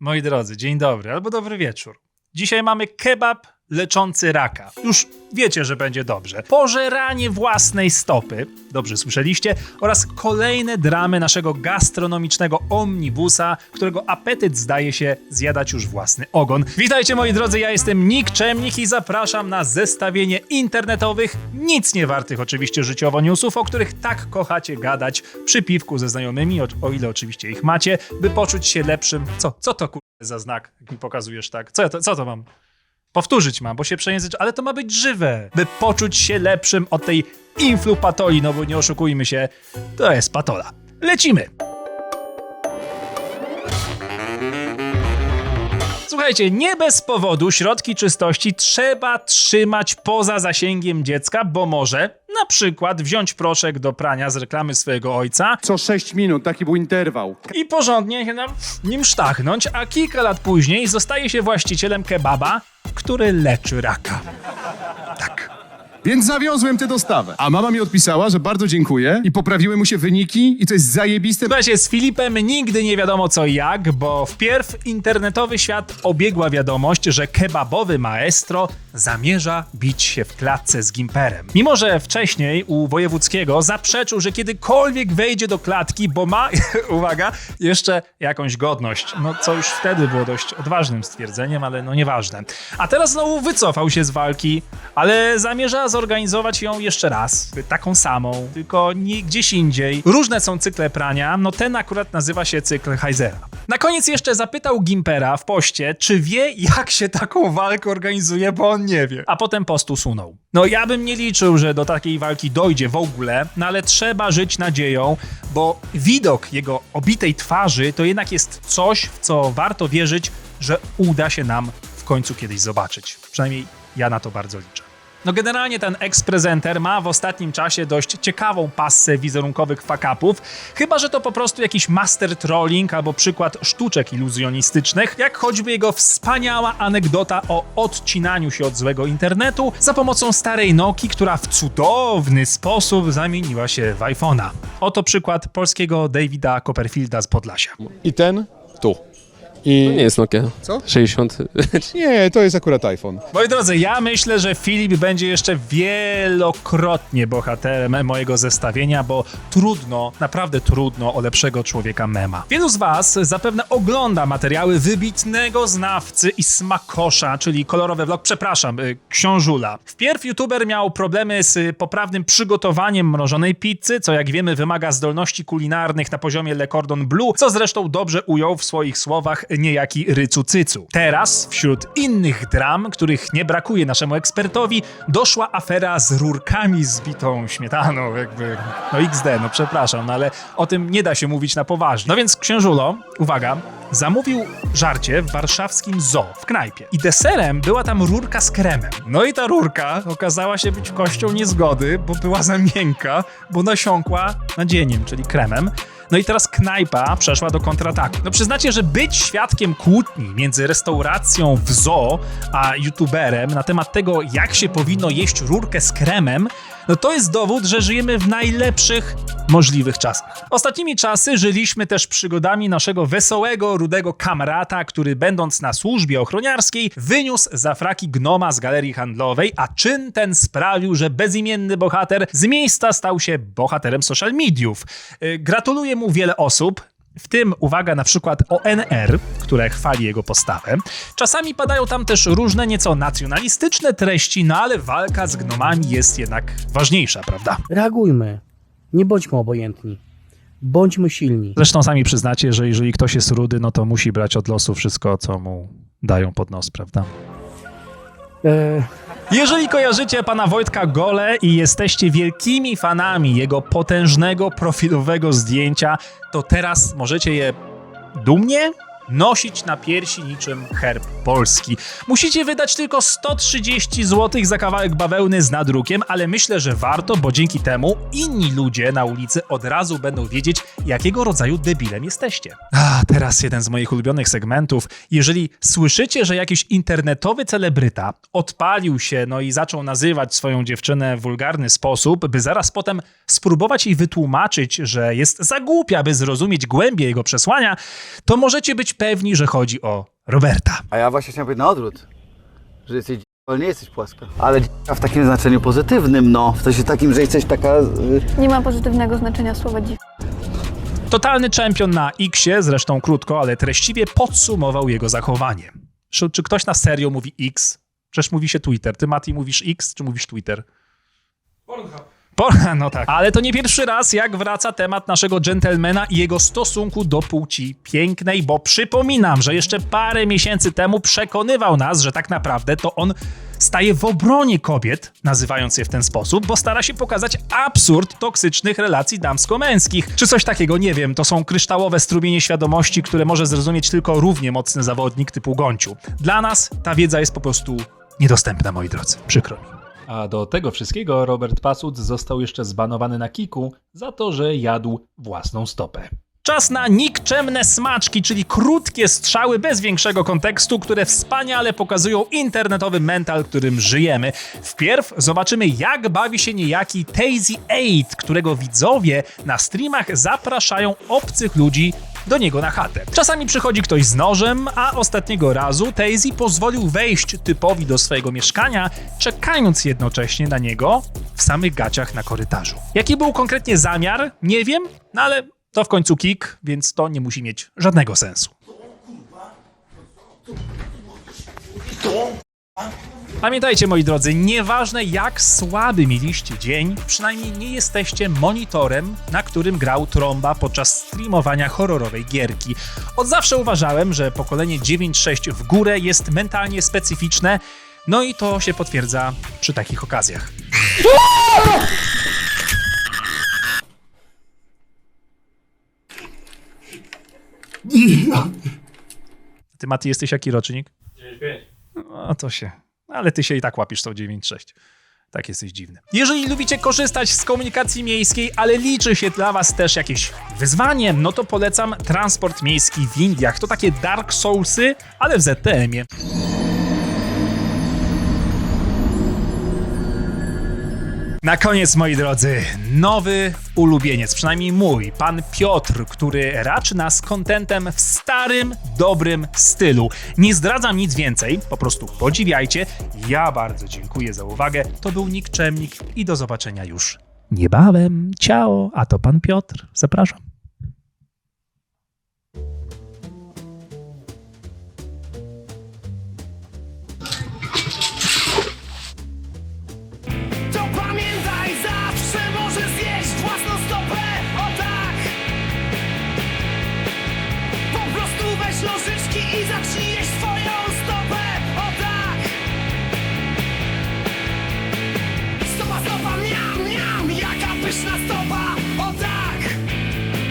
Moi drodzy, dzień dobry albo dobry wieczór. Dzisiaj mamy kebab leczący raka. Już wiecie, że będzie dobrze. Pożeranie własnej stopy, dobrze słyszeliście, oraz kolejne dramy naszego gastronomicznego omnibusa, którego apetyt zdaje się zjadać już własny ogon. Witajcie moi drodzy, ja jestem Nick Czemnik i zapraszam na zestawienie internetowych, nic nie wartych oczywiście życiowo newsów, o których tak kochacie gadać przy piwku ze znajomymi, o, o ile oczywiście ich macie, by poczuć się lepszym. Co, co to kur... za znak, jak mi pokazujesz tak? Co, ja to, co to mam? Powtórzyć mam, bo się przejęzycz, ale to ma być żywe, by poczuć się lepszym od tej influpatoli, no bo nie oszukujmy się, to jest patola. Lecimy! Słuchajcie, nie bez powodu środki czystości trzeba trzymać poza zasięgiem dziecka, bo może na przykład wziąć proszek do prania z reklamy swojego ojca Co 6 minut, taki był interwał. i porządnie się nam nim sztachnąć, a kilka lat później zostaje się właścicielem kebaba, który leczy raka. Więc zawiozłem tę dostawę. A mama mi odpisała, że bardzo dziękuję i poprawiły mu się wyniki i to jest zajebiste. Słuchajcie, z Filipem nigdy nie wiadomo co jak, bo wpierw internetowy świat obiegła wiadomość, że kebabowy maestro zamierza bić się w klatce z Gimperem. Mimo, że wcześniej u Wojewódzkiego zaprzeczył, że kiedykolwiek wejdzie do klatki, bo ma, uwaga, jeszcze jakąś godność. No co już wtedy było dość odważnym stwierdzeniem, ale no nieważne. A teraz znowu wycofał się z walki, ale zamierza zorganizować ją jeszcze raz. Taką samą, tylko nie gdzieś indziej. Różne są cykle prania, no ten akurat nazywa się cykl Heisera. Na koniec jeszcze zapytał Gimpera w poście, czy wie jak się taką walkę organizuje, bo on nie wie. A potem post usunął. No ja bym nie liczył, że do takiej walki dojdzie w ogóle, no ale trzeba żyć nadzieją, bo widok jego obitej twarzy to jednak jest coś, w co warto wierzyć, że uda się nam w końcu kiedyś zobaczyć. Przynajmniej ja na to bardzo liczę. No generalnie ten ex-prezenter ma w ostatnim czasie dość ciekawą passę wizerunkowych fakapów, chyba że to po prostu jakiś master trolling albo przykład sztuczek iluzjonistycznych, jak choćby jego wspaniała anegdota o odcinaniu się od złego internetu za pomocą starej Nokii, która w cudowny sposób zamieniła się w iPhone'a. Oto przykład polskiego Davida Copperfielda z Podlasia. I ten tu. I Nie jest Nokia. Co? 60. nie, to jest akurat iPhone. Moi drodzy, ja myślę, że Filip będzie jeszcze wielokrotnie bohaterem mojego zestawienia, bo trudno, naprawdę trudno o lepszego człowieka mema. Wielu z Was zapewne ogląda materiały wybitnego znawcy i smakosza, czyli kolorowy vlog, przepraszam, y, książula. Wpierw youtuber miał problemy z poprawnym przygotowaniem mrożonej pizzy, co jak wiemy wymaga zdolności kulinarnych na poziomie Le Cordon Bleu, co zresztą dobrze ujął w swoich słowach niejaki Rycu Cycu. Teraz, wśród innych dram, których nie brakuje naszemu ekspertowi, doszła afera z rurkami z bitą śmietaną, jakby, no XD, no przepraszam, no ale o tym nie da się mówić na poważnie. No więc księżulo, uwaga, zamówił żarcie w warszawskim zoo, w knajpie. I deserem była tam rurka z kremem. No i ta rurka okazała się być kością niezgody, bo była za miękka, bo nasiąkła nadzieniem, czyli kremem. No i teraz knajpa przeszła do kontrataku. No przyznacie, że być świadkiem kłótni między restauracją w zoo a youtuberem na temat tego, jak się powinno jeść rurkę z kremem, no to jest dowód, że żyjemy w najlepszych możliwych czasach. Ostatnimi czasy żyliśmy też przygodami naszego wesołego, rudego kamrata, który będąc na służbie ochroniarskiej wyniósł za fraki gnoma z galerii handlowej, a czyn ten sprawił, że bezimienny bohater z miejsca stał się bohaterem social mediów. Yy, Gratuluję mu wiele osób, w tym uwaga na przykład ONR, które chwali jego postawę. Czasami padają tam też różne nieco nacjonalistyczne treści, no ale walka z gnomami jest jednak ważniejsza, prawda? Reagujmy. Nie bądźmy obojętni. Bądźmy silni. Zresztą sami przyznacie, że jeżeli ktoś jest rudy, no to musi brać od losu wszystko, co mu dają pod nos, prawda? E, Jeżeli kojarzycie pana Wojtka Gole i jesteście wielkimi fanami jego potężnego profilowego zdjęcia, to teraz możecie je dumnie nosić na piersi niczym herb Polski. Musicie wydać tylko 130 zł za kawałek bawełny z nadrukiem, ale myślę, że warto, bo dzięki temu inni ludzie na ulicy od razu będą wiedzieć, jakiego rodzaju debilem jesteście. A teraz jeden z moich ulubionych segmentów. Jeżeli słyszycie, że jakiś internetowy celebryta odpalił się, no i zaczął nazywać swoją dziewczynę w wulgarny sposób, by zaraz potem spróbować jej wytłumaczyć, że jest za głupia, by zrozumieć głębię jego przesłania, to możecie być pewni, że chodzi o Roberta. A ja właśnie chciałem powiedzieć na odwrót, że jesteś ale nie jesteś płaska. Ale w takim znaczeniu pozytywnym, no. W sensie takim, że jesteś taka... y, Nie ma pozytywnego znaczenia słowa dziw. Totalny czempion na Xie, zresztą krótko, ale treściwie podsumował jego zachowanie. Czy, czy ktoś na serio mówi X? Przecież mówi się Twitter. Ty, Mati, mówisz X, czy mówisz Twitter? Por- no tak. Ale to nie pierwszy raz, jak wraca temat naszego dżentelmena i jego stosunku do płci pięknej, bo przypominam, że jeszcze parę miesięcy temu przekonywał nas, że tak naprawdę to on staje w obronie kobiet, nazywając je w ten sposób, bo stara się pokazać absurd toksycznych relacji damsko-męskich. Czy coś takiego, nie wiem, to są kryształowe strumienie świadomości, które może zrozumieć tylko równie mocny zawodnik typu Gonciu. Dla nas ta wiedza jest po prostu niedostępna, moi drodzy. Przykro mi. A do tego wszystkiego Robert Pasut został jeszcze zbanowany na kiku za to, że jadł własną stopę. Czas na nikczemne smaczki, czyli krótkie strzały bez większego kontekstu, które wspaniale pokazują internetowy mental, którym żyjemy. Wpierw zobaczymy, jak bawi się niejaki Tazy 8, którego widzowie na streamach zapraszają obcych ludzi do niego na chatę. Czasami przychodzi ktoś z nożem, a ostatniego razu Tazy pozwolił wejść typowi do swojego mieszkania, czekając jednocześnie na niego w samych gaciach na korytarzu. Jaki był konkretnie zamiar? Nie wiem, no ale to w końcu kick, więc to nie musi mieć żadnego sensu. Pamiętajcie, moi drodzy, nieważne jak słaby mieliście dzień, przynajmniej nie jesteście monitorem, na którym grał trąba podczas streamowania horrorowej gierki. Od zawsze uważałem, że pokolenie 9.6 w górę jest mentalnie specyficzne, no i to się potwierdza przy takich okazjach. Ty, Mati, jesteś jaki rocznik? 9.5. No to się. Ale ty się i tak łapisz tą 9.6. Tak jesteś dziwny. Jeżeli lubicie korzystać z komunikacji miejskiej, ale liczy się dla was też jakieś wyzwanie, no to polecam transport miejski w Indiach. To takie Dark Soulsy, ale w ZTM-ie. Na koniec, moi drodzy, nowy ulubieniec, przynajmniej mój, pan Piotr, który raczy nas kontentem w starym, dobrym stylu. Nie zdradzam nic więcej, po prostu podziwiajcie. Ja bardzo dziękuję za uwagę. To był Nikczemnik i do zobaczenia już niebawem. Ciao, a to pan Piotr. Zapraszam. Nożyczki i